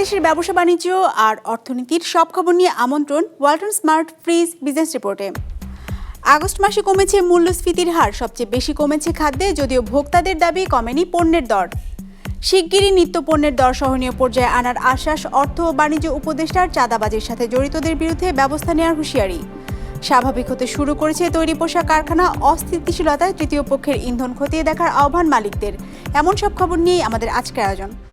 দেশ বিদেশের ব্যবসা বাণিজ্য আর অর্থনীতির সব খবর নিয়ে আমন্ত্রণ ওয়ালটন স্মার্ট ফ্রিজ বিজনেস রিপোর্টে। আগস্ট মাসে কমেছে মূল্যস্ফীতির হার, সবচেয়ে বেশি কমেছে খাদ্যে, যদিও ভোক্তাদের দাবি কমেনি পণ্যের দর। শিগগিরই নিত্য পণ্যের দর সহনীয় পর্যায়ে আনার আশ্বাস অর্থ ও বাণিজ্য উপদেষ্টার চাঁদাবাজির সাথে জড়িতদের বিরুদ্ধে ব্যবস্থা নেওয়ার হুঁশিয়ারি। স্বাভাবিক হতে শুরু করেছে তৈরি পোশাক কারখানা অস্থিতিশীলতায় তৃতীয় পক্ষের ইন্ধন খতিয়ে দেখার আহ্বান মালিকদের। এমন সব খবর নিয়েই আমাদের আজকের আয়োজন।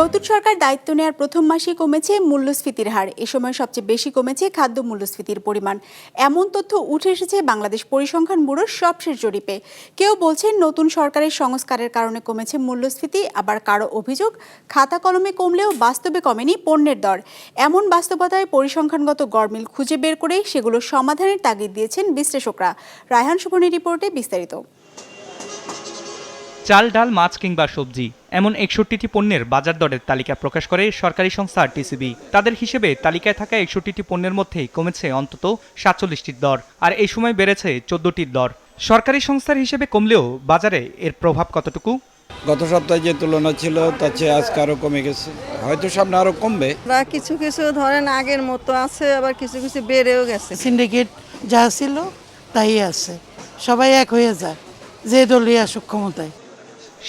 নতুন সরকার দায়িত্ব নেওয়ার প্রথম মাসেই কমেছে মূল্যস্ফীতির হার, এ সময় সবচেয়ে বেশি কমেছে খাদ্য মূল্যস্ফীতির পরিমাণ। এমন তথ্য উঠে এসেছে বাংলাদেশ পরিসংখ্যান ব্যুরোর সবশেষ জরিপে। কেউ বলছেন নতুন সরকারের সংস্কারের কারণে কমেছে মূল্যস্ফীতি, আবার কারও অভিযোগ, খাতা কলমে কমলেও বাস্তবে কমেনি পণ্যের দর। এমন বাস্তবতায় পরিসংখ্যানগত গরমিল খুঁজে বের করে সেগুলো সমাধানের তাগিদ দিয়েছেন বিশ্লেষকরা। রায়হান সুবর্ণের রিপোর্টে বিস্তারিত। চাল ডাল মাছ কিংবা সবজি এমন একষট্টিটি পণ্যের বাজার দরের তালিকা প্রকাশ করে সরকারি সংস্থা টিসিবি। তাদের হিসেবে তালিকায় থাকা একষট্টিটি পণ্যের মধ্যে কমেছে অন্তত সাতচল্লিশটির দর আর এই সময় বেড়েছে চোদ্দটির দর। সরকারি সংস্থার হিসেবে কমলেও বাজারে এর প্রভাব কতটুকু? গত সপ্তাহে যে তুলনা ছিল তার চেয়ে আজকে আরও কমে গেছে। হয়তো সামনে আরও কমবে। বা কিছু কিছু ধরেন আগের মতো আছে আবার কিছু কিছু বেড়েও গেছে। সিন্ডিকেট যা ছিল তাই আছে। সবাই এক হয়ে যায় যে দলই আসুক ক্ষমতায়।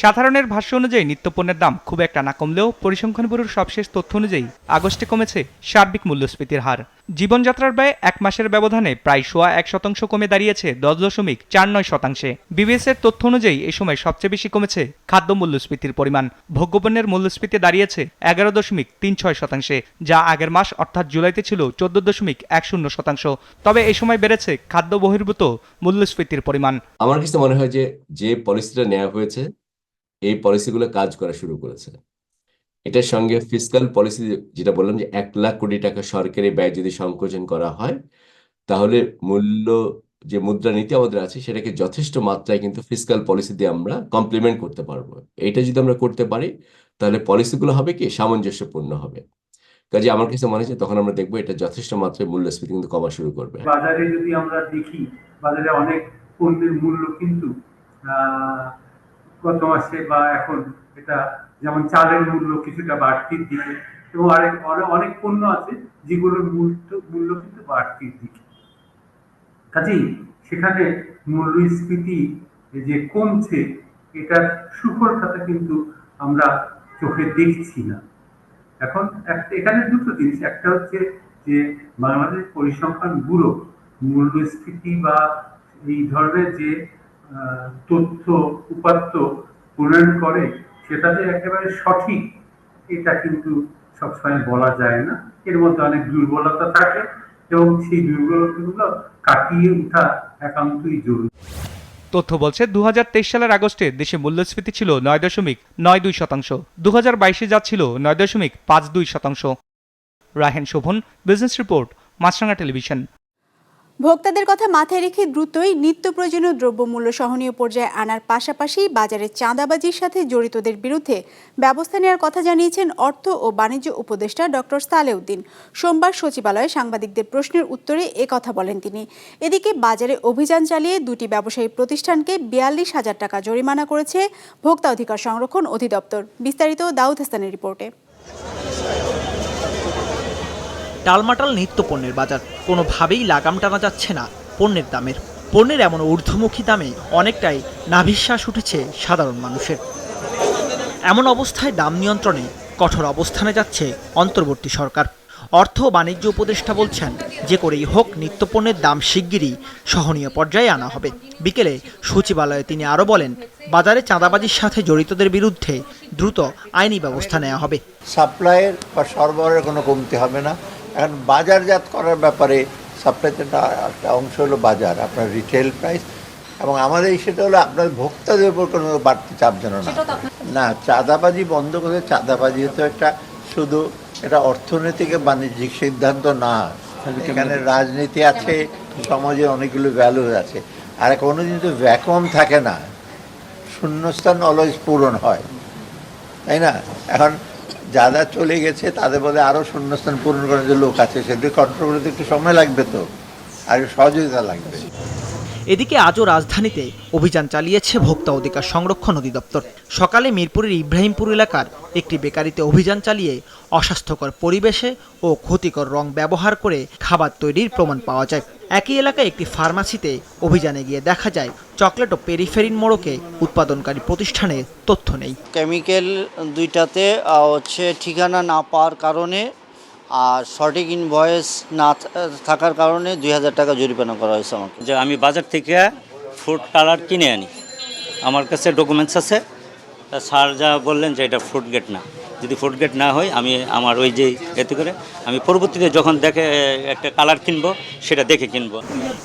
সাধারণের ভাষ্য অনুযায়ী নিত্যপণ্যের দাম খুব একটা না কমলেও পরিসংখ্যান ব্যুরোর সবশেষ তথ্য অনুযায়ী আগস্টে কমেছে সার্বিক মূল্যস্ফীতির হার। জীবনযাত্রার ব্যয় এক মাসের ব্যবধানে প্রায় সোয়া এক শতাংশ কমে দাঁড়িয়েছে দশ দশমিক চার নয় শতাংশে। বিবিএস এর তথ্য অনুযায়ী এই সময় সবচেয়ে বেশি কমেছে খাদ্য মূল্যস্ফীতির পরিমাণ। ভোগ্যপণ্যের মূল্যস্ফীতি দাঁড়িয়েছে এগারো দশমিক তিন ছয় শতাংশে, যা আগের মাস অর্থাৎ জুলাইতে ছিল চোদ্দ দশমিক এক শূন্য শতাংশ। তবে এই সময় বেড়েছে খাদ্য বহির্ভূত মূল্যস্ফীতির পরিমাণ। আমার কাছে মনে হয় যে যে পলিসিটা নেওয়া হয়েছে এই পলিসিগুলো কাজ করা শুরু করেছে। এটার সঙ্গে ফিসকাল পলিসি যেটা বললাম যে এক লাখ কোটি টাকা সরকারি ব্যয় যদি সংকোচন করা হয়, তাহলে মূল্য যে মুদ্রানীতি আমাদের আছে, সেটাকে যথেষ্ট মাত্রায় কিন্তু ফিসকাল পলিসি দিয়ে আমরা কমপ্লিমেন্ট করতে পারব। এটা যদি আমরা করতে পারি, তাহলে পলিসিগুলো হবে কি? সামঞ্জস্যপূর্ণ হবে। কাজে আমার কাছে মনে হচ্ছে তখন আমরা দেখব এটা যথেষ্ট মাত্রায় মূল্যস্ফীতি কিন্তু কমা শুরু করবে। বাজারে যদি আমরা দেখি, বাজারে অনেক পণ্যের মূল্য কিন্তু গত মাসে বা এখন এটা যেমন চালের মূল্য কিছুটা বাড়তির দিকে, এবং আরেক অনেক- পণ্য আছে যেগুলোর মূল্য মূল্য কিন্তু বাড়তির দিকে। কাজেই সেখানে মূল্যস্ফীতি যে কমছে, এটার সুফলতা কিন্তু আমরা চোখে দেখছি না। এখন এখানে দুটো জিনিস, একটা হচ্ছে যে বাংলাদেশ পরিসংখ্যান ব্যুরো মূল্যস্ফীতি বা এই ধরনের যে তথ্য, উপাত্ত প্রণয়ন করে, সেটা যে একেবারে সঠিক, এটা কিন্তু সবসময় বলা যায় না। এর মধ্যে অনেক দুর্বলতা থাকে এবং সেই দুর্বলতাগুলো কাটিয়ে ওঠা একান্তই জরুরি। তথ্য বলছে দু হাজার তেইশ সালের আগস্টে দেশে মূল্যস্ফীতি ছিল নয় দশমিক নয় দুই শতাংশ। দু হাজার বাইশে যাচ্ছিল নয় দশমিক পাঁচ দুই শতাংশ। Rahen Shovon, business report Maasranga television. ভোক্তাদের কথা মাথায় রেখে দ্রুতই নিত্য প্রয়োজনীয় দ্রব্যমূল্য সহনীয় পর্যায়ে আনার পাশাপাশি বাজারে চাঁদাবাজির সাথে জড়িতদের বিরুদ্ধে ব্যবস্থা নেওয়ার কথা জানিয়েছেন অর্থ ও বাণিজ্য উপদেষ্টা ডক্টর সালেউদ্দিন। সোমবার সচিবালয়ে সাংবাদিকদের প্রশ্নের উত্তরে এ কথা বলেন তিনি। এদিকে বাজারে অভিযান চালিয়ে দুটি ব্যবসায়ী প্রতিষ্ঠানকে বিয়াল্লিশ হাজার টাকা জরিমানা করেছে ভোক্তা অধিকার সংরক্ষণ অধিদপ্তর। বিস্তারিত দাউদ হাসানের রিপোর্টে। টালমাটাল নিত্য পণ্যের বাজার। কোনোভাবেই লাগাম টানা যাচ্ছে না পণ্যের দামের। পণ্যের এমন ঊর্ধ্বমুখী দামে অনেকটাই নাভিশ্বাস উঠেছে সাধারণ মানুষের। এমন অবস্থায় দাম নিয়ন্ত্রণে কঠোর অবস্থানে যাচ্ছে অন্তর্বর্তী সরকার। অর্থ বাণিজ্য উপদেষ্টা বলছেন, যে করেই হোক নিত্যপণ্যের দাম শিগগিরই সহনীয় পর্যায়ে আনা হবে। বিকেলে সচিবালয়ে তিনি আরও বলেন, বাজারে চাঁদাবাজির সাথে জড়িতদের বিরুদ্ধে দ্রুত আইনি ব্যবস্থা নেওয়া হবে। সাপ্লাইয়ের বা সরবরাহের কোনো কমতি হবে না। এখন বাজারজাত করার ব্যাপারে সাপ্লাইতে একটা একটা অংশ হলো বাজার আপনার রিটেল প্রাইস এবং আমাদের সেটা হলো আপনার ভোক্তাদের উপর কোনো বাড়তি চাপ যেন না না চাঁদাবাজি বন্ধ করে চাঁদাবাজি তো একটা শুধু এটা অর্থনৈতিক বাণিজ্যিক সিদ্ধান্ত না। এখানে রাজনীতি আছে সমাজে অনেকগুলো ভ্যালু আছে। আর কোনো দিন তো ভ্যাকুয়াম থাকে না। শূন্যস্থান অলওয়েজ পূরণ হয়। তাই না? এখন যারা চলে গেছে, তাদের বলে আরও শূন্যস্থান পূরণ করার যে লোক আছে সেটি কন্ট্রোল করতে একটু সময় লাগবে তো? আর সহযোগিতা লাগবে। এদিকে আজও রাজধানীতে অভিযান চালিয়েছে ভোক্তা অধিকার সংরক্ষণ অধিদপ্তর। সকালে মিরপুরের ইব্রাহিমপুর এলাকার একটি বেকারিতে অভিযান চালিয়ে অস্বাস্থ্যকর পরিবেশে ও ক্ষতিকর রং ব্যবহার করে খাবার তৈরির প্রমাণ পাওয়া যায়। একই এলাকায় একটি ফার্মাসিতে অভিযানে গিয়ে দেখা যায়, চকলেট ও পেরিফেরিন মোড়কে উৎপাদনকারী প্রতিষ্ঠানের তথ্য নেই। কেমিক্যাল দুইটাতে হচ্ছে ঠিকানা না পাওয়ার কারণে আর সঠিক ইনভয়েস না থাকার কারণে দুই হাজার টাকা জরিমানা করা হয়েছে আমাকে। যে আমি বাজার থেকে ফ্রুট কালার কিনে আনি। আমার কাছে ডকুমেন্টস আছে। তা স্যার যা বললেন যে এটা ফ্রুট গেট না। যদি ফ্রুট গেট না হয় আমি আমার ওই যে এতে করে আমি পরবর্তীতে যখন দেখে একটা কালার কিনবো সেটা দেখে কিনবো।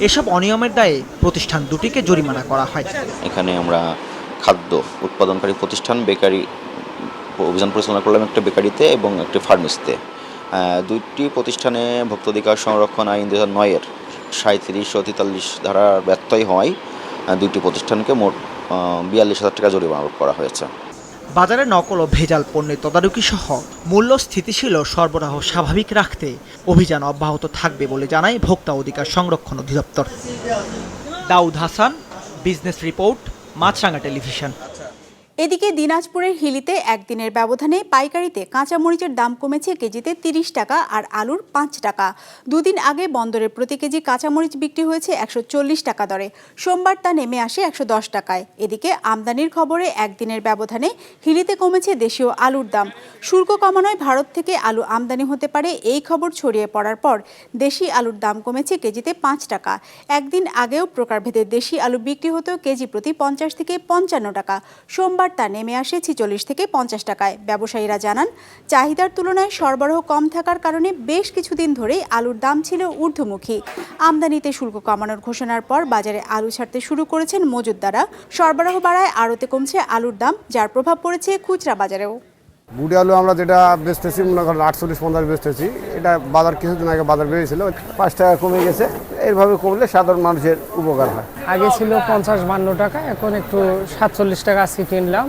এসব অনিয়মের দায়ে প্রতিষ্ঠান দুটিকে জরিমানা করা হয়। এখানে আমরা খাদ্য উৎপাদনকারী প্রতিষ্ঠান বেকারি অভিযান পরিচালনা করলাম একটা বেকারিতে এবং একটা ফার্মেসিতে। দুইটি প্রতিষ্ঠানে ভোক্তাধিকার সংরক্ষণ আইন দু হাজার নয়ের সাঁত্রিশ ও তেতাল্লিশ ধারার ব্যত্যয় হওয়ায় দুইটি প্রতিষ্ঠানকে মোট বিয়াল্লিশ হাজার টাকা জরিমানা আরোপ করা হয়েছে। বাজারে নকল ও ভেজাল পণ্যের তদারকি সহ মূল্য স্থিতিশীল ও সরবরাহ স্বাভাবিক রাখতে অভিযান অব্যাহত থাকবে বলে জানায় ভোক্তা অধিকার সংরক্ষণ অধিদপ্তর। Daud Hasan, business report Maasranga television. এদিকে দিনাজপুরের হিলিতে একদিনের ব্যবধানে পাইকারিতে কাঁচামরিচের দাম কমেছে কেজিতে তিরিশ টাকা আর আলুর পাঁচ টাকা। দুদিন আগে বন্দরে প্রতি কেজি কাঁচামরিচ বিক্রি হয়েছে একশো চল্লিশ টাকা দরে। সোমবার তা নেমে আসে একশো দশ টাকায়। এদিকে আমদানির খবরে একদিনের ব্যবধানে হিলিতে কমেছে দেশীয় আলুর দাম। শুল্ক কমানোয় ভারত থেকে আলু আমদানি হতে পারে এই খবর ছড়িয়ে পড়ার পর দেশি আলুর দাম কমেছে কেজিতে পাঁচ টাকা। একদিন আগেও প্রকারভেদে দেশি আলু বিক্রি হতো কেজি প্রতি পঞ্চাশ থেকে পঞ্চান্ন টাকা। সোমবার তা নেমে আসে ছিচল্লিশ থেকে পঞ্চাশ টাকায়। ব্যবসায়ীরা জানান, চাহিদার তুলনায় সরবরাহ কম থাকার কারণে বেশ কিছুদিন ধরেই আলুর দাম ছিল ঊর্ধ্বমুখী। আমদানিতে শুল্ক কমানোর ঘোষণার পর বাজারে আলু ছাড়তে শুরু করেছেন মজুদ্দারা সরবরাহ বাড়ায় আড়তে কমছে আলুর দাম, যার প্রভাব পড়েছে খুচরা বাজারেও। বুড়ি আলু আমরা যেটা বেচতেছি, মনে করেন আটচল্লিশ, পঞ্চাশ বেচতেছি। এটা বাজার কিছুদিন আগে বাজার বেড়েছিল, পাঁচ টাকা কমে গেছে। এইভাবে কমলে সাধারণ মানুষের উপকার হয়। আগে ছিল পঞ্চাশ বান্ন টাকা, এখন একটু সাতচল্লিশ টাকা আজকে কিনলাম।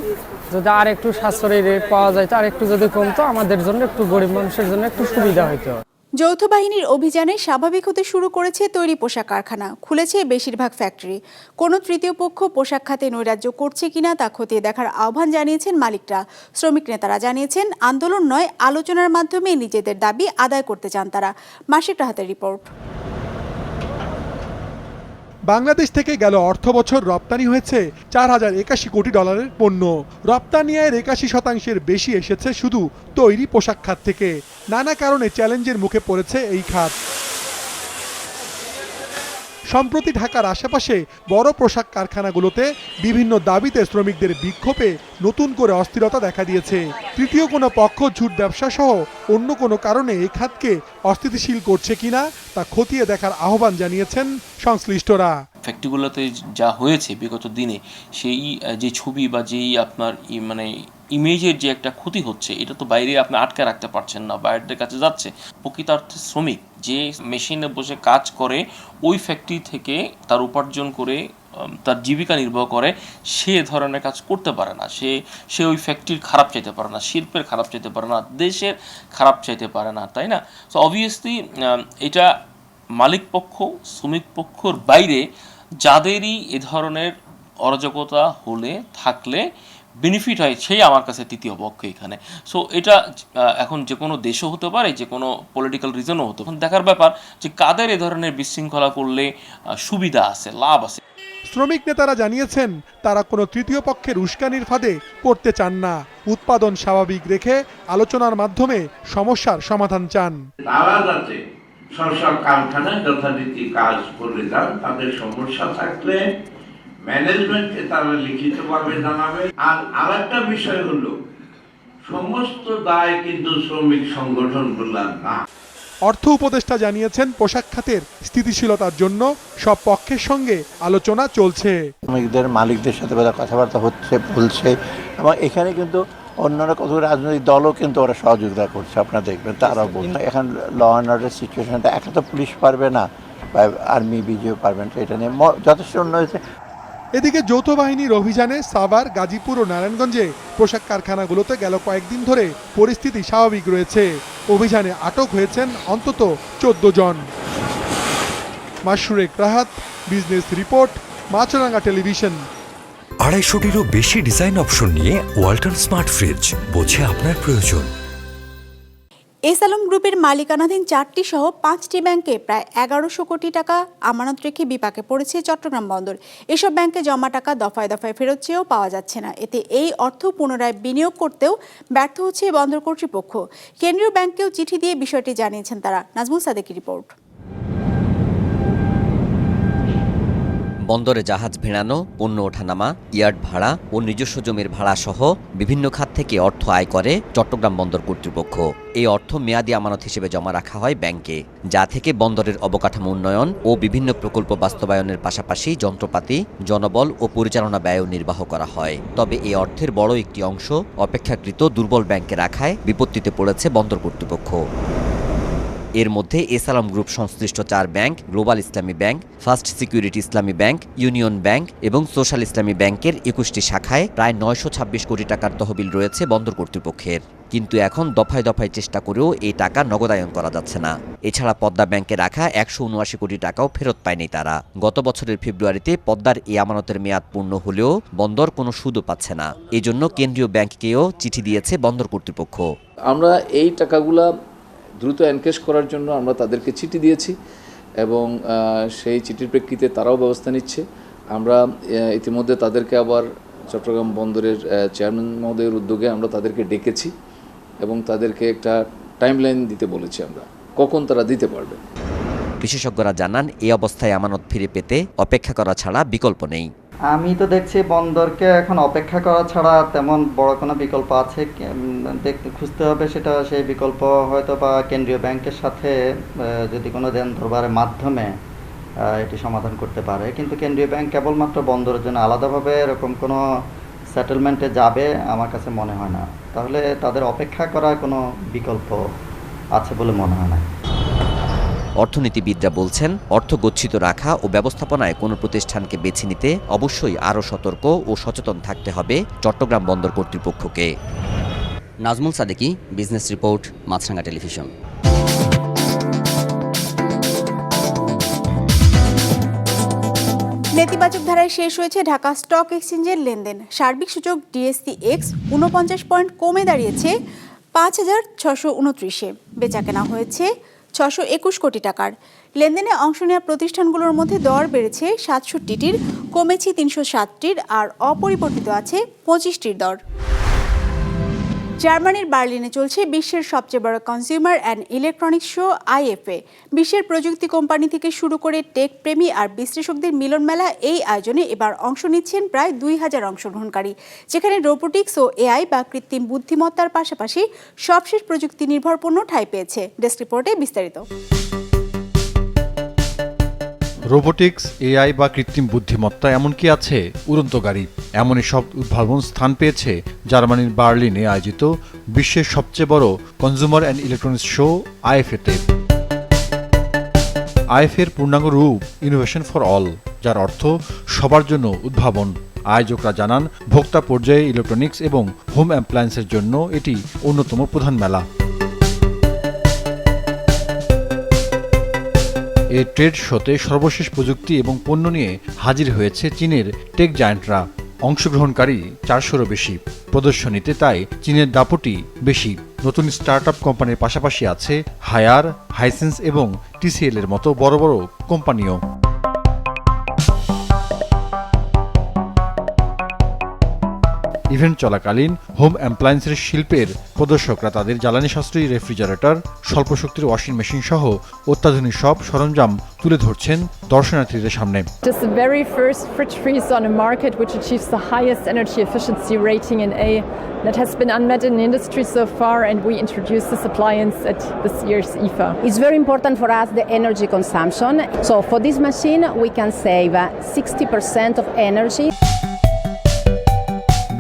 যদি আর একটু সাশ্রয়ী রেট পাওয়া যায় আর একটু যদি কমতো, আমাদের জন্য একটু গরিব মানুষের জন্য একটু সুবিধা হতো যৌথ বাহিনীর অভিযানে স্বাভাবিক হতে শুরু করেছে তৈরি পোশাক কারখানা। খুলেছে বেশিরভাগ ফ্যাক্টরি। কোনো তৃতীয় পক্ষ পোশাক খাতে নৈরাজ্য করছে কিনা তা খতিয়ে দেখার আহ্বান জানিয়েছেন মালিকরা। শ্রমিক নেতারা জানিয়েছেন, আন্দোলন নয়, আলোচনার মাধ্যমে নিজেদের দাবি আদায় করতে চান তারা। মাসিক রাহাতের রিপোর্ট। বাংলাদেশ থেকে গেল অর্থ বছর রপ্তানি হয়েছে চার হাজার একাশি কোটি ডলারের পণ্য। রপ্তানি আয়ের একাশি শতাংশের বেশি এসেছে শুধু তৈরি পোশাক খাত থেকে। নানা কারণে চ্যালেঞ্জের মুখে পড়েছে এই খাত। সম্প্রতি ঢাকার আশেপাশে বড় পোশাক কারখানাগুলোতে বিভিন্ন দাবিতে শ্রমিকদের বিক্ষোভে নতুন করে অস্থিরতা দেখা দিয়েছে। তৃতীয় কোনো পক্ষ ঝুট ব্যবসা সহ অন্য কোনো কারণে এই খাতকে অস্থিতিশীল করছে কিনা তা খতিয়ে দেখার আহ্বান জানিয়েছেন সংশ্লিষ্টরা। ফ্যাক্টরিগুলোতে যা হয়েছে বিগত দিনে, সেই যে ছবি বা যেই আপনার মানে ইমেজের যে একটা ক্ষতি হচ্ছে, এটা তো বাইরে আপনি আটকে রাখতে পারছেন না, বাইরের কাছে যাচ্ছে। প্রকৃতার্থে শ্রমিক যে মেশিনে বসে কাজ করে, ওই ফ্যাক্টরি থেকে তার উপার্জন করে তার জীবিকা নির্বাহ করে, সে ধরনের কাজ করতে পারে না। সে সে ওই ফ্যাক্টরির খারাপ চাইতে পারে না, শিল্পের খারাপ চাইতে পারে না, দেশের খারাপ চাইতে পারে না, তাই না? সো অবভিয়াসলি এটা মালিক পক্ষ শ্রমিক পক্ষর বাইরে যাদেরই এ ধরনের অরাজকতা হলে থাকলে বেনিফিট হয় সেই আমার কাছে তৃতীয় পক্ষ এখানে। সো এটা এখন যে কোনো দেশও হতে পারে যে কোনো পলিটিক্যাল রিজনও হতে পারে। দেখার ব্যাপার যে কাদের এ ধরনের বিশৃঙ্খলা করলে সুবিধা আছে লাভ আছে। শ্রমিক নেতারা জানিয়েছেন তারা কোনো তৃতীয় পক্ষের উস্কানির ফাঁদে পড়তে চান না। উৎপাদন স্বাভাবিক রেখে আলোচনার মাধ্যমে সমস্যার সমাধান চান। তারা যাতে সব কারখানায় যথারীতি কাজ করে যান তাদের সমস্যা থাকলে ম্যানেজমেন্টকে তারা লিখিতভাবে জানাবে। আর আরেকটা বিষয় হলো সমস্ত দায় কিন্তু শ্রমিক সংগঠনগুলোর না। অর্থ উপদেষ্টা জানিয়েছেন পোশাক খাতের স্থিতিশীলতার জন্য সব পক্ষের সঙ্গে আলোচনা চলছে। শ্রমিকদের মালিকদের সাথে কথাবার্তা হচ্ছে বলছে। এবং এখানে কিন্তু অন্যান্য কত রাজনৈতিক দলও কিন্তু ওরা সহযোগিতা করছে আপনারা দেখবেন তারাও বলছে। এখন ল অ্যান্ড অর্ডার সিচুয়েশনটা একা তো পুলিশ পারবে না বা আর্মি বিজিও পারবে না এটা নিয়ে যথেষ্ট উন্নয়ন হয়েছে। এদিকে যৌথ বাহিনীর অভিযানে সাভার গাজীপুর ও নারায়ণগঞ্জে পোশাক কারখানাগুলোতে গেল কয়েকদিন ধরে পরিস্থিতি স্বাভাবিক রয়েছে। অভিযানে আটক হয়েছেন অন্তত চোদ্দ জন। মাসুরেক Rahat business report Maasranga television. আড়াইশোটিরও বেশি ডিজাইন অপশন নিয়ে ওয়ালটন স্মার্ট ফ্রিজ, বোঝে আপনার প্রয়োজন। এস আলম গ্রুপের মালিকানাধীন চারটি সহ পাঁচটি ব্যাংকে প্রায় এগারোশো কোটি টাকা আমানত রেখে বিপাকে পড়েছে চট্টগ্রাম বন্দর। এসব ব্যাংকে জমা টাকা দফায় দফায় ফেরত চেয়েও পাওয়া যাচ্ছে না। এতে এই অর্থ পুনরায় বিনিয়োগ করতেও ব্যর্থ হচ্ছে বন্দর কর্তৃপক্ষ। কেন্দ্রীয় ব্যাংকেও চিঠি দিয়ে বিষয়টি জানিয়েছেন তারা। নাজমুল সাদেকি রিপোর্ট। বন্দরে জাহাজ ভেড়ানো, পণ্য ওঠানামা, ইয়ার্ড ভাড়া ও নিজস্ব জমির ভাড়া সহ বিভিন্ন খাত থেকে অর্থ আয় করে চট্টগ্রাম বন্দর কর্তৃপক্ষ। এই অর্থ মেয়াদি আমানত হিসেবে জমা রাখা হয় ব্যাংকে, যা থেকে বন্দরের অবকাঠামো উন্নয়ন ও বিভিন্ন প্রকল্প বাস্তবায়নের পাশাপাশি যন্ত্রপাতি, জনবল ও পরিচালনা ব্যয় নির্বাহ করা হয়। তবে এই অর্থের বড় একটি অংশ অপেক্ষাকৃত দুর্বল ব্যাংকে রাখায় বিপত্তিতে পড়েছে বন্দর কর্তৃপক্ষ। এর মধ্যে এসালাম গ্রুপ সংশ্লিষ্ট চার bank, global Islami bank, first security Islami bank, union bank এবং সোশ্যাল ইসলামী ব্যাংকের একুশটি শাখায় প্রায় নয়শো ছাব্বিশ কোটি টাকার তহবিল রয়েছে বন্দর কর্তৃপক্ষের। কিন্তু এখন দফায় দফায় চেষ্টা করেও এই টাকা নগদায়ন করা যাচ্ছে না। এছাড়া পদ্মা ব্যাংকে রাখা একশো উনআশি কোটি টাকাও ফেরত পায়নি তারা। গত বছরের ফেব্রুয়ারিতে পদ্মার এই আমানতের মেয়াদ পূর্ণ হলেও বন্দর কোনো সুদও পাচ্ছে না। এজন্য কেন্দ্রীয় ব্যাংককেও চিঠি দিয়েছে বন্দর কর্তৃপক্ষ। আমরা এই টাকাগুলা দ্রুত এনকেশ করার জন্য আমরা তাদেরকে চিঠি দিয়েছি এবং সেই চিঠির প্রেক্ষিতে তারাও ব্যবস্থা নিচ্ছে। আমরা ইতিমধ্যে তাদেরকে আবার চট্টগ্রাম বন্দরের চেয়ারম্যান মহোদয়ের উদ্যোগে আমরা তাদেরকে ডেকেছি এবং তাদেরকে একটা টাইমলাইন দিতে বলেছি আমরা। কখন তারা দিতে পারবে? বিশেষজ্ঞরা জানান এই অবস্থায় আমানত ফিরে পেতে অপেক্ষা করা ছাড়া বিকল্প নেই। আমি তো দেখছি বন্দরকে এখন অপেক্ষা করা ছাড়া তেমন বড় কোনো বিকল্প আছে দেখতে, খুঁজতে হবে সেটা, সেই বিকল্প হয়তো বা কেন্দ্রীয় ব্যাংকের সাথে যদি কোনো দেন দরবারের মাধ্যমে এটি সমাধান করতে পারে। কিন্তু কেন্দ্রীয় ব্যাংক কেবলমাত্র বন্দরের জন্য আলাদাভাবে এরকম কোনো সেটেলমেন্টে যাবে আমার কাছে মনে হয় না। তাহলে তাদের অপেক্ষা করার কোনো বিকল্প আছে বলে মনে হয় না। অর্থনীতিবিদরা বলছেন অর্থ গচ্ছিত রাখা ও ব্যবস্থাপনায় কোনো প্রতিষ্ঠানকে বেছে নিতে অবশ্যই আরও সতর্ক ও সচেতন থাকতে হবে চট্টগ্রাম বন্দর কর্তৃপক্ষকে। Nazmul Sadeki business report Maasranga television. নেতিবাচক ধারায় শেষ হয়েছে ঢাকা স্টক এক্সচেঞ্জের লেনদেন। সার্বিক সূচক ডিএসসি এক্স উনপঞ্চাশ পয়েন্ট কমে দাঁড়িয়েছে পাঁচ হাজার ছশো উনত্রিশে। বেচাকেনা হয়েছে ছশো একুশ কোটি টাকার। লেনদেনে অংশ নেওয়া প্রতিষ্ঠানগুলোর মধ্যে দর বেড়েছে সাতষট্টিটির, কমেছে তিনশো সাতটির আর অপরিবর্তিত আছে পঁচিশটির দর। জার্মানির বার্লিনে চলছে বিশ্বের সবচেয়ে বড় consumer and electronics show IFA বিশ্বের প্রযুক্তি কোম্পানি থেকে শুরু করে টেক প্রেমী আর বিশ্লেষকদের মিলন মেলা এই আয়োজনে এবার অংশ নিচ্ছেন প্রায় দুই হাজার অংশগ্রহণকারী। যেখানে রোবোটিক্স ও এআই বা কৃত্রিম বুদ্ধিমত্তার পাশাপাশি সবশেষ প্রযুক্তি নির্ভর পণ্য ঠাঁই পেয়েছে। ডেস্ক রিপোর্টে বিস্তারিত। রোবোটিক্স, এআই বা কৃত্রিম বুদ্ধিমত্তা এমন কি আছে উড়ন্ত গাড়ি। এমনই সব উদ্ভাবন স্থান পেয়েছে জার্মানির বার্লিনে আয়োজিত বিশ্বের সবচেয়ে বড় কনজিউমার অ্যান্ড ইলেকট্রনিক্স শো আইএফএতে আইএফের পূর্ণাঙ্গ রূপ ইনোভেশন ফর অল যার অর্থ সবার জন্য উদ্ভাবন। আয়োজকরা জানান, ভোক্তা পর্যায়ে ইলেকট্রনিক্স এবং হোম অ্যাপ্লায়েন্সের জন্য এটি অন্যতম প্রধান মেলা। এই ট্রেড শোতে সর্বশেষ প্রযুক্তি এবং পণ্য নিয়ে হাজির হয়েছে চীনের টেক জায়ান্টরা। অংশগ্রহণকারী চারশোরও বেশি। প্রদর্শনীতে তাই চীনের দাপটি বেশি। নতুন স্টার্ট আপ কোম্পানির পাশাপাশি আছে হায়ার, হাইসেন্স এবং টিসিএল এর মতো বড় বড় কোম্পানিও। ইভেন্ট চলাকালীন হোম অ্যাপ্লায়েন্সের শিল্পের প্রদর্শকরা তাদের জ্বালানি সাশ্রয়ী রেফ্রিজারেটর স্বল্প শক্তির ওয়াশিং মেশিন সহ অত্যাধুনিক সব সরঞ্জাম তুলে ধরছেন দর্শনার্থীদের সামনে It the very first fridge freeze on the market which achieves the highest energy efficiency rating in A that has been unmet in the industry so far and we introduced this appliance at this year's E IFA. It's very important for us the energy consumption. So for this machine we can save uh, 60% of energy.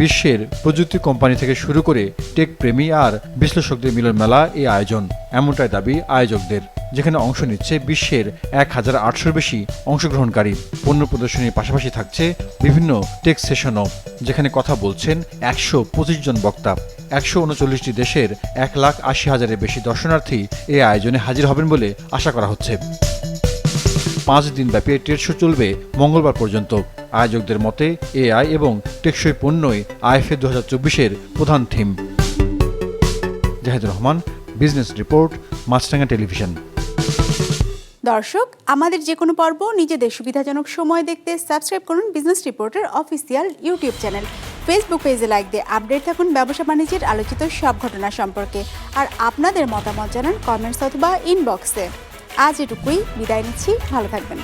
বিশ্বের প্রযুক্তি company থেকে শুরু করে take প্রেমী আর বিশ্লেষকদের মিলন মেলা এই আয়োজন। এমনটাই দাবি আয়োজকদের, যেখানে অংশ নিচ্ছে বিশ্বের এক হাজার আটশোর বেশি অংশগ্রহণকারী। পণ্য প্রদর্শনীর পাশাপাশি থাকছে বিভিন্ন টেক সেশনও, যেখানে কথা বলছেন একশো পঁচিশ জন বক্তা। একশো উনচল্লিশটি দেশের এক লাখ আশি হাজারের বেশি দর্শনার্থী এই আয়োজনে হাজির হবেন বলে আশা করা হচ্ছে। পাঁচ দিনব্যাপী ট্রেড শো চলবে মঙ্গলবার পর্যন্ত। আয়োজকদের মতে, এআই এবং টেকসই পণ্যই আইএফএ দু হাজার চব্বিশের প্রধান theme. Zahidur Rahman, business report Maasranga television. দর্শক, আমাদের যে কোনো পর্ব নিজেদের সুবিধাজনক সময় দেখতে সাবস্ক্রাইব করুন বিজনেস রিপোর্টের অফিসিয়াল ইউটিউব চ্যানেল। ফেসবুক পেজে লাইক দিয়ে আপডেট থাকুন ব্যবসা বাণিজ্যের আলোচিত সব ঘটনা সম্পর্কে। আর আপনাদের মতামত জানান কমেন্টস অথবা ইনবক্সে আজ এটুকুই বিদায় নিচ্ছি ভালো থাকবেন।